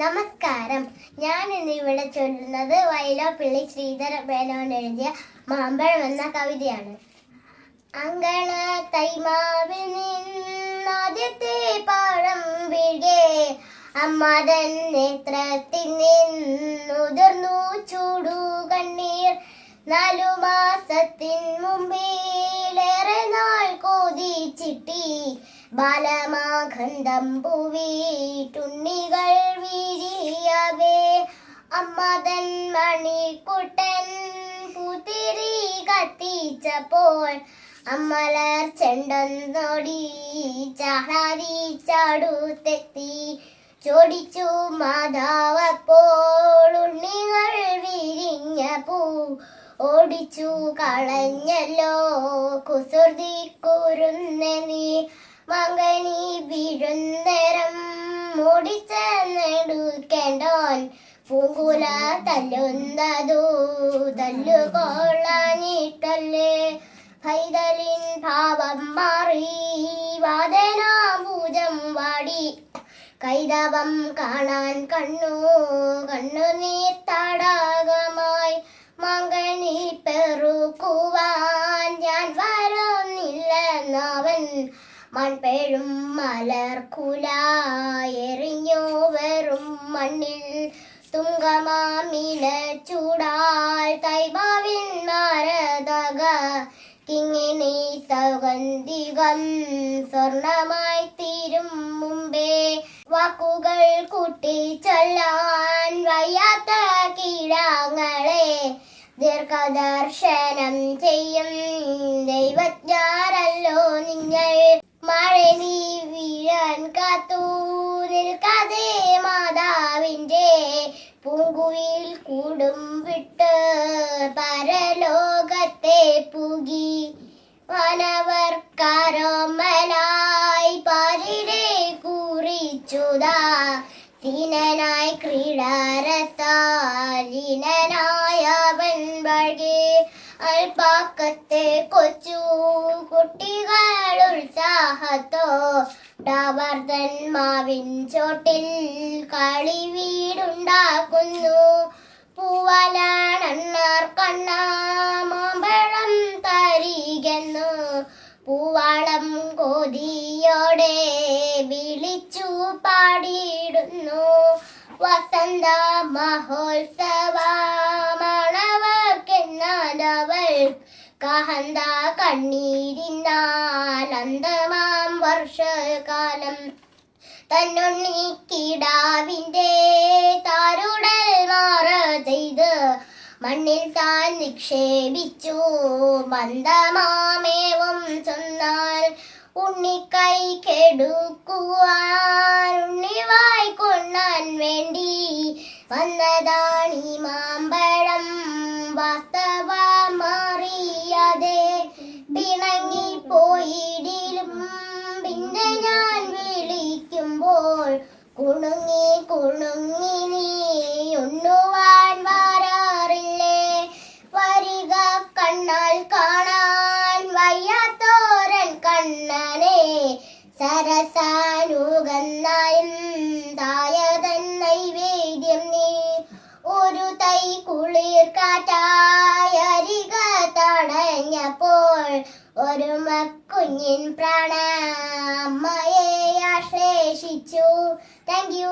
നമസ്കാരം. ഞാൻ ഇന്ന് ഇവിടെ ചൊല്ലുന്നത് വയലോപ്പിള്ളി ശ്രീധര മേനോൻ എഴുതിയ മാമ്പഴം എന്ന കവിതയാണ്. അങ്കള തൈമാവിൽ നിന്നാദ്യത്തെ പാഴം വീഴേ. അമ്മതൻ നേത്രത്തിൽ നിന്നുതിർന്നു ചൂടു കണ്ണീർ. നാലു മാസത്തിൻ മുമ്പേലേറെ നാൾ കോതിച്ചിട്ടി. ബാലമാഖണ്ഡം പൂവിട്ടുണ്ണികൾ മണിക്കുട്ടൻ പുതിരി കത്തിച്ചപ്പോൾ അമ്മലർ ചെണ്ടൊന്നോടി ചാടാതി ചാടുത്തെത്തി ചോടിച്ചു മാതാവപ്പോൾ ഉണ്ണികൾ വിരിഞ്ഞ പൂ ഓടിച്ചു കളഞ്ഞല്ലോ കുസൃതി കുരുന്ന നീ മകനി വീഴുന്നേരം ഓടിച്ചെന്നെടുക്കേണ്ടോൻ പൂങ്കുല തല്ലുന്നതു തല്ലുകൊള്ളാനിട്ടല്ലേ. പൈതലിൻ ഭാവം മാറി വാദനാഭൂജം വാടി. കൈതവം കാണാൻ കണ്ണു കണ്ണു നീർ തടാകമായി മകനി പെറുക്കുവാൻ ഞാൻ വരുന്നില്ലെന്നവൻ മൺപേഴും മലർക്കുല എറിഞ്ഞു വെറും മണ്ണിൽ തുങ്കമാമിന തൈബാവിൻ മാരതക കിങ്ങിനി സൗഗന്ധികം സ്വർണമായി തീരും മുമ്പേ വാക്കുകൾ കൂട്ടിച്ചൊല്ലാൻ വയ്യാത്ത കീഴാങ്ങളെ ദീർഘദർശനം ചെയ്യും ദൈവജ്ഞാരല്ലോ പൂങ്കുയിൽ കൂടും വിട്ട് പരലോകത്തെ പുകി. വനവർക്കാരോമലായി പാരിടെ കുറിച്ചുതാ സീനനായി ക്രീഡാരസാലീനനായവൻ വഴി അൽപാക്കത്തെ കൊച്ചു കുട്ടികൾ ഉത്സാഹത്തോ ഡാവർദ്ധൻ മാവിൻ ചോട്ടിൽ കളി വീടുണ്ടാക്കുന്നു പൂവലാണണ്ണാർ കണ്ണ മാമ്പഴം തരികെന്നു. പൂവാളം കോതിയോടെ വിളിച്ചു പാടിയിടുന്നു. വസന്ത മഹോത്സവ മണവർക്കെന്നാലവൾ കഹന്ത കണ്ണീരിന്നാലന്തമാം വർഷകാലം തന്നുണ്ണി കിടാവിന്റെ മണ്ണിൽ താൻ നിക്ഷേപിച്ചു. മന്ദമാമേവം ചൊന്നാൽ ഉണ്ണിക്കൈ കെടുക്കുവാൻ ഉണ്ണിവായി വേണ്ടി വേണ്ടി ഈ മാമ്പഴം. വാസ്തവമറിയാതെ പിണങ്ങി പോയിടിലും. പിന്നെ ഞാൻ വിളിക്കുമ്പോൾ കുണുങ്ങി കുണുങ്ങി കുളിർ തടഞ്ഞപ്പോൾ ഒരു മക്കുഞ്ഞിൻ പ്രാണമ്മയെ ആശ്ലേഷിച്ചു. Thank you